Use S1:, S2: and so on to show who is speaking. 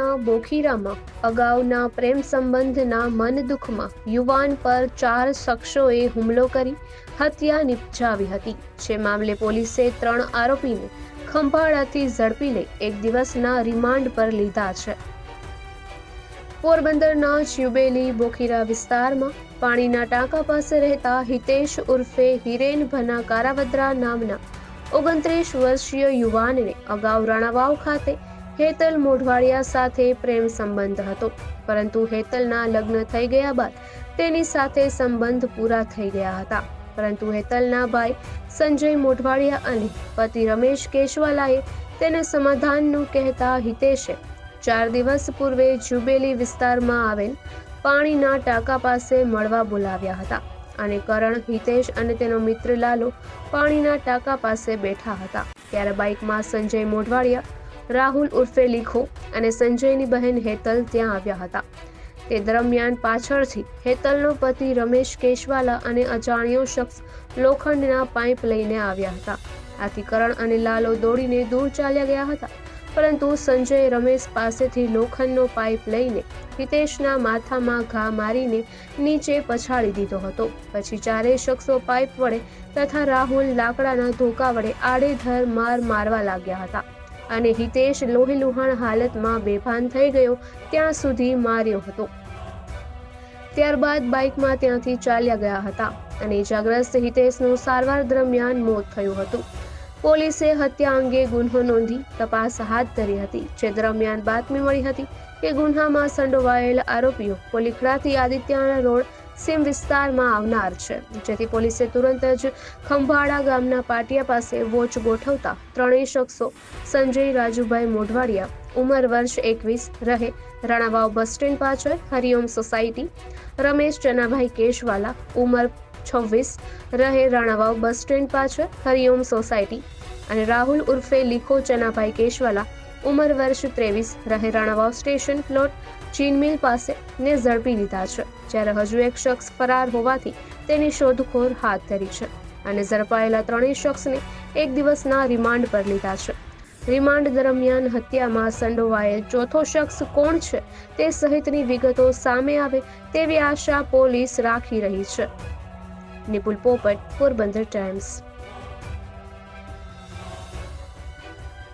S1: બોખીરામાં, અગાઉના પ્રેમ સંબંધના મન દુઃખમાં, યુવાન પર ચાર શખ્સોએ હુમલો કરી હત્યા નિપજાવી હતી. જે મામલે પોલીસે ત્રણ આરોપીને ખંભાળાથી ઝડપી લઈ એક દિવસના રિમાન્ડ પર લીધા છે. પોરબંદરના જ્યુબેલી બોખીરા વિસ્તારમાં પાણીના ટાંકા પાસે રહેતા હિતેશ ઉર્ફે હિરેન ભના કારાવદ્રા નામના ઓગણત્રીસ વર્ષીય યુવાનને અગાઉ રાણાવાવ ખાતે હેતલ મોઢવાડિયા સાથે પ્રેમ સંબંધ હતો. પરંતુ હેતલના લગ્ન થઈ ગયા બાદ તેની સાથે સંબંધ પૂરા થઈ ગયા હતા. પરંતુ હેતલના ભાઈ સંજય મોઢવાડિયા અને પતિ રમેશ કેશવાલાએ તેને સમાધાનનું કહેતા હિતેશે. ચાર દિવસ પૂર્વે જુબેલી વિસ્તારમાં આવેલ પાણીના ટાંકા પાસે મળવા બોલાવ્યા હતા અને કરણ, હિતેશ અને તેનો મિત્ર લાલો પાણીના ટાંકા પાસે બેઠા હતા. ત્યારે બાઇકમાં સંજય મોઢવાડિયા રાહુલ ઉર્ફે લીખો અને સંજયની બહેન હેતલ ત્યાં આવ્યા હતા. તે દરમિયાન પાછળથી હેતલનો પતિ રમેશ કેશવાલા અને અજાણ્યો શખ્સ લોખંડના પાઇપ લઈને આવ્યા હતા. આથી કરણ અને લાલો દોડીને દૂર ચાલ્યા ગયા હતા, પરંતુ સંજય રમેશ પાસેથી લોખંડનો પાઇપ લઈને હિતેશના માથામાં ઘા મારીને નીચે પછાડી દીધો હતો. પછી ચારેય શખ્સો પાઇપ વડે તથા રાહુલ લાકડાના ધોકા વડે આડેધર માર મારવા લાગ્યા હતા. અને હિતેશ લોહીલુહાણ હાલતમાં બેભાન થઈ ગયો ત્યાં સુધી માર્યો હતો. ત્યારબાદ બાઇકમાં ત્યાંથી ચાલ્યા ગયા હતા અને ઇજાગ્રસ્ત હિતેશનું સારવાર દરમિયાન મોત થયું હતું. પોલીસે હત્યા અંગે ગુન્હો નોંધી તપાસ હાથ ધરી હતી, જે દરમિયાન બાતમી મળી હતી કે ગુન્હામાં સંડોવાયેલ આરોપીઓ પોલીખડાથી આદિત્યના રોડ સીમ વિસ્તારમાં આવનાર છે. જેથી પોલીસે તુરંત જ ખંભાળા ગામના પાટિયા પાસે વોચ ગોઠવતા ત્રણેય શખ્સો સંજય, રાજુભાઈ મોઢવાડિયા ઉંમર વર્ષ એકવીસ રહે. રાણાવાવ બસ સ્ટેન્ડ પાછળ હરિઓમ સોસાયટી. રમેશ ચનાભાઈ કેશવાલા ઉંમર છવ્વીસ રહે. રાણાવાવ બસ સ્ટેન્ડ પાછળ હરિઓમ સોસાયટી. અને રાહુલ ઉર્ફે લીખો ચનાભાઈ કેશવાલા ઉંમર વર્ષ ત્રેવીસ. રહે રાણાવાવ સ્ટેશન પ્લોટ ચીનમિલ પાસે ને ઝડપી લીધા છે, જ્યારે હજુ એક શખ્સ ફરાર હોવાથી તેની શોધખોળ હાથ ધરી છે અને ઝડપાયેલા ત્રણેય શખ્સને એક દિવસના રિમાન્ડ પર લીધા છે. રિમાન્ડ દરમિયાન હત્યામાં સંડોવાયેલ ચોથો શખ્સ કોણ છે તે સહિતની વિગતો સામે આવે તેવી આશા પોલીસ રાખી રહી છે. નિપુલ પોપટ, પોરબંદર ટાઈમ્સ.